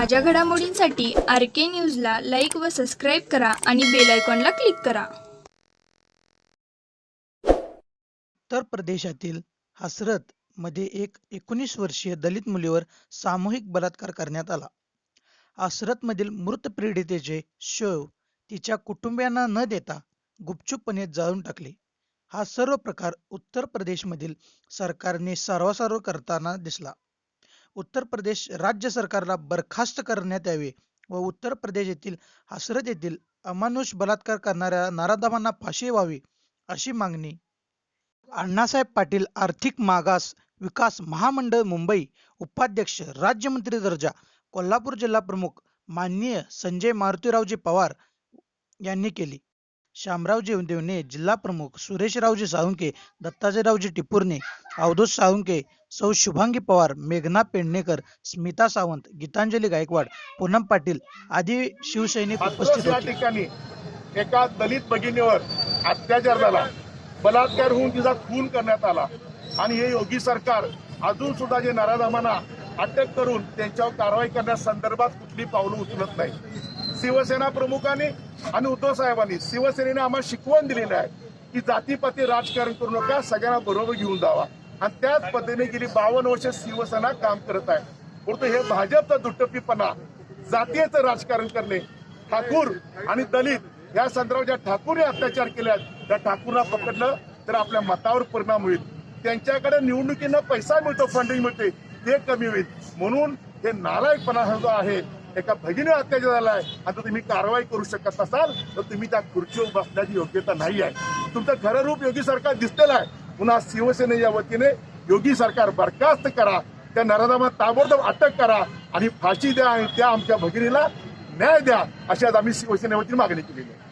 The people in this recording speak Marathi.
ताज्या घडामोडींसाठी आर के न्यूजला लाईक व सबस्क्राईब करा आणि बेल आयकॉनला क्लिक करा. उत्तर प्रदेशातील हसरत मध्ये एक एकोणीस वर्षीय दलित मुलीवर सामूहिक बलात्कार करण्यात आला. हसरत मधील मृत पीडितेचे शव तिच्या कुटुंबियांना न देता गुपचूपपणे जाळून टाकले. हा सर्व प्रकार उत्तर प्रदेशमधील सरकारने सर्वसार्व करताना दिसला. उत्तर प्रदेश राज्य सरकारला बरखास्त करण्यात यावे व उत्तर प्रदेश येथील हसरत येथील अमानुष बलात्कार करणाऱ्या नाराधमांना फाशी व्हावी अशी मागणी. अण्णासाहेब पाटील आर्थिक मागास विकास महामंडळ मुंबई उपाध्यक्ष राज्यमंत्री दर्जा कोल्हापूर जिल्हा प्रमुख माननीय संजय मारुतीरावजी पवार यांनी केली. शामरावजी देवणे जिल्हा प्रमुख सुरेशरावजी साळुंके दत्ताजीरावजी टिपूरने अवधूत साळुंके सौ शुभांगी पवार मेघना पेडणेकर स्मिता सावंत गीतांजली गायकवाड पूनम पाटील आदी शिवसैनिक उपस्थित या होते. ठिकाणी एका दलित भगिनीवर अत्याचार झाला. बलात्कार होऊन तिचा खून करण्यात आला. आणि हे योगी सरकार अजून सुद्धा जे नराधामांना अटक करून त्यांच्यावर कारवाई करण्यासंदर्भात कुठली पावलं उचलत नाही. शिवसेना प्रमुखांनी आणि उद्धव साहेबांनी शिवसेनेने आम्हाला शिकवण दिलेली आहे की जातीपाती राजकारण करू नका सगळ्यांना बरोबर घेऊन जावा. आणि त्याच पद्धतीने गेली बावन्न वर्ष शिवसेना काम करत आहे. परंतु हे भाजपचा दुट्टप्पीपणा जातीयचं राजकारण करणे ठाकूर आणि दलित या संदर्भात ज्या ठाकूरने अत्याचार केले आहेत त्या ठाकूरला पकडलं तर आपल्या मतावर परिणाम होईल. त्यांच्याकडे निवडणुकीनं पैसा मिळतो फंडिंग मिळते ते कमी होईल. म्हणून हे नालायकपणा हा जो आहे एका भगिनी अत्याचार झाला आहे. आता तुम्ही कारवाई करू शकत असाल तर तुम्ही त्या खुर्चीवर बसण्याची योग्यता नाही आहे. तुमचं खरं रूप योगी सरकार दिसलेलं आहे. पुन्हा शिवसेनेच्या वतीने योगी सरकार बरखास्त करा त्या नराधामा ताबडतोब अटक करा आणि फाशी द्या आणि त्या आमच्या भगिनीला न्याय द्या अशी आज आम्ही शिवसेनेवरती मागणी केलेली आहे.